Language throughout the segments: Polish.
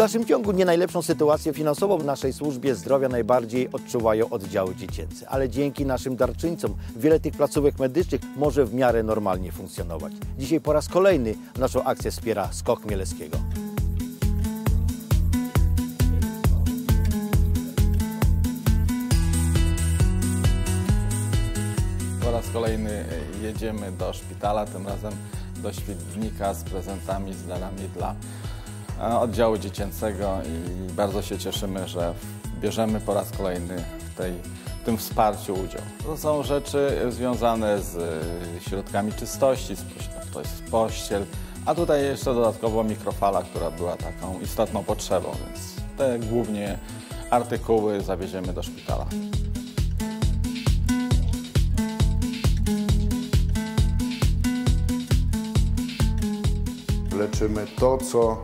dalszym ciągu nie najlepszą sytuację finansową w naszej służbie zdrowia najbardziej odczuwają oddziały dziecięce, ale dzięki naszym darczyńcom wiele tych placówek medycznych może w miarę normalnie funkcjonować. Dzisiaj po raz kolejny naszą akcję wspiera Skok Mieleckiego. Po raz kolejny jedziemy do szpitala, tym razem do Świdnika z prezentami, z darami dla oddziału dziecięcego i bardzo się cieszymy, że bierzemy po raz kolejny w, tej, w tym wsparciu udział. To są rzeczy związane z e, środkami czystości, to jest pościel, a tutaj jeszcze dodatkowo mikrofala, która była taką istotną potrzebą, więc te głównie artykuły zawieziemy do szpitala. Leczymy to, co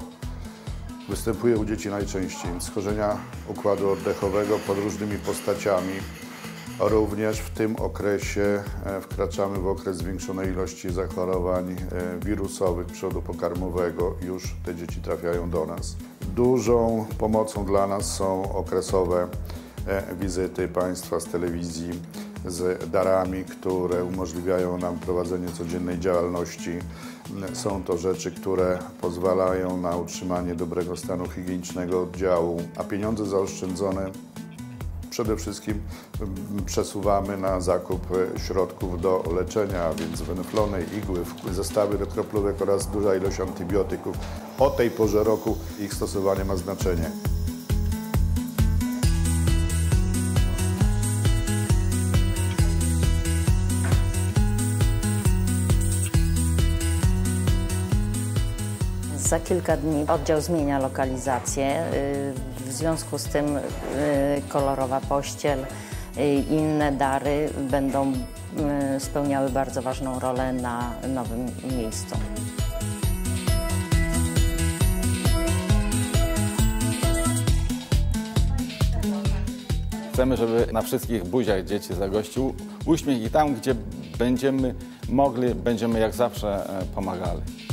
występuje u dzieci najczęściej. Schorzenia układu oddechowego pod różnymi postaciami. Również w tym okresie e, wkraczamy w okres zwiększonej ilości zachorowań e, wirusowych przodu pokarmowego. Już te dzieci trafiają do nas. Dużą pomocą dla nas są okresowe e, wizyty Państwa z telewizji z darami, które umożliwiają nam prowadzenie codziennej działalności. Są to rzeczy, które pozwalają na utrzymanie dobrego stanu higienicznego oddziału, a pieniądze zaoszczędzone przede wszystkim mm, przesuwamy na zakup środków do leczenia, więc wenflony, igły, zestawy do kroplówek oraz duża ilość antybiotyków. O tej porze roku ich stosowanie ma znaczenie. Za kilka dni oddział zmienia lokalizację. y, W związku z tym y, kolorowa pościel i inne dary będą y, spełniały bardzo ważną rolę na nowym miejscu. Chcemy, żeby na wszystkich buziach dzieci zagościł uśmiech i tam, gdzie będziemy mogli, będziemy jak zawsze e, pomagali.